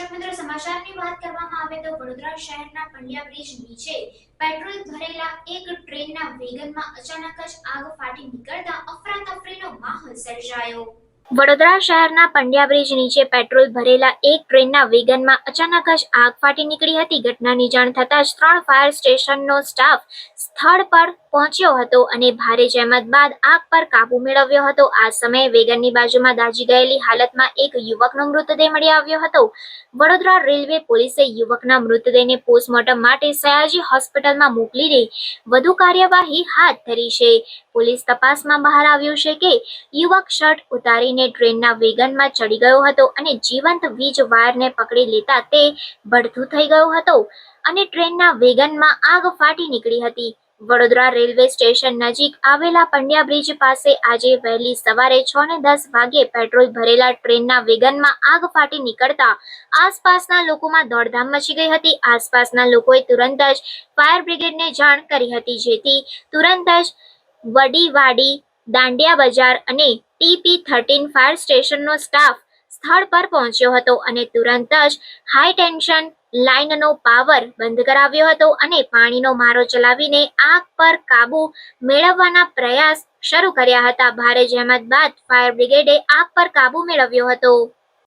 વડોદરા શહેરના પંડ્યા બ્રિજ નીચે પેટ્રોલ ભરેલા એક ટ્રેનના વેગનમાં અચાનક જ આગ ફાટી નીકળતા અફરાતફરીનો માહોલ સર્જાયો. વડોદરા શહેરના પંડ્યા બ્રિજ નીચે પેટ્રોલ ભરેલા એક ટ્રેનના વેગનમાં અચાનક જ આગ ફાટી નીકળી હતી. ઘટનાની જાણ થતાં જ ત્રણ ફાયર સ્ટેશનનો સ્ટાફ સ્થળ પર પહોંચ્યો હતો અને ભારે જહેમત બાદ આગ પર કાબુ મેળવ્યો હતો. આ સમયે વેગનની બાજુમાં દાઝી ગયેલી હાલતમાં એક યુવકનો મૃતદેહ મળી આવ્યો હતો. વડોદરા રેલવે પોલીસે યુવકના મૃતદેહને પોસ્ટમોર્ટમ માટે સયાજી હોસ્પિટલમાં મોકલી દઈ વધુ કાર્યવાહી હાથ ધરી છે. પોલીસ તપાસમાં બહાર આવ્યું છે કે યુવક શર્ટ ઉતારીને ટ્રેનના વેગનમાં ચડી ગયો હતો અને જીવંત વીજ વાયરને પકડી લેતા તે ભડથું થઈ ગયો હતો અને ટ્રેનના વેગનમાં આગ ફાટી નીકળી હતી. વડોદરા રેલવે સ્ટેશન નજીક આવેલા પંડ્યા બ્રિજ પાસે આજે વહેલી સવારે છ ને દસ વાગ્યે પેટ્રોલ ભરેલા ટ્રેનના વેગનમાં આગ ફાટી નીકળતા આસપાસના લોકોમાં દોડધામ મચી ગઈ હતી. આસપાસના લોકોએ તુરંત જ ફાયર બ્રિગેડને જાણ કરી હતી, જેથી તુરંત જ વડીવાડી, દાંડિયા બજાર અને ટીપી થર્ટીન ફાયર સ્ટેશનનો સ્ટાફ સ્થળ પર પહોંચ્યો હતો અને તુરંત જ હાઈ ટેન્શન લાઇનનો પાવર બંધ કરાવ્યો હતો અને પાણીનો મારો ચલાવીને આગ પર કાબુ મેળવવાના પ્રયાસ શરૂ કર્યા હતા. ભારે જહેમત બાદ ફાયર બ્રિગેડે આગ પર કાબુ મેળવ્યો હતો.